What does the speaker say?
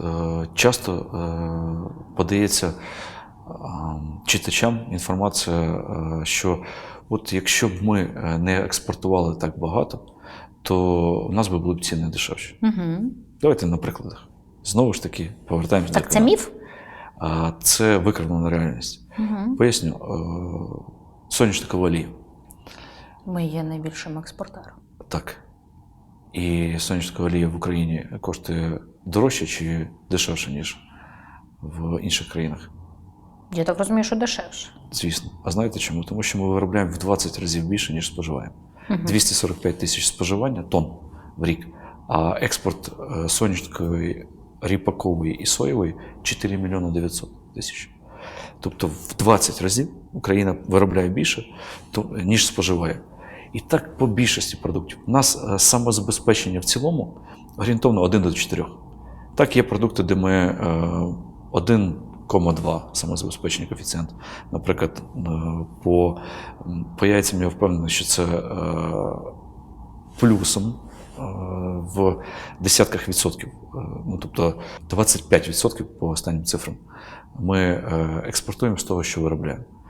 Е, часто е, подається е, читачам інформація, що от якщо б ми не експортували так багато, то у нас би були б ціни дешевші. Угу. Давайте на прикладах. Знову ж таки, повертаємося Так, до це міф? А це викривлена реальність. Угу. Поясню, соняшникова олія. Ми є найбільшим експортером. Так. І соняшникова олія в Україні коштує дорожче чи дешевше, ніж в інших країнах. Я так розумію, що дешевше. Звісно. А знаєте чому? Тому що ми виробляємо в 20 разів більше, ніж споживаємо. Мгм. 245 тисяч споживання тонн в рік, а експорт е, соняшникової, ріпакової і соєвої 4 мільйони 900 тисяч. Тобто в 20 разів Україна виробляє більше, ніж споживає. І так по більшості продуктів. У нас е, самозабезпечення в цілому орієнтовно 1 до 4. Так, є продукти, де ми е, 1,2 самозабезпечення коефіцієнт. Наприклад, е, по, по яйцям я впевнений, що це е, плюсом е, в десятках відсотків, Е, ну тобто 25 відсотків по останнім цифрам. Ми е, експортуємо з того, що виробляємо.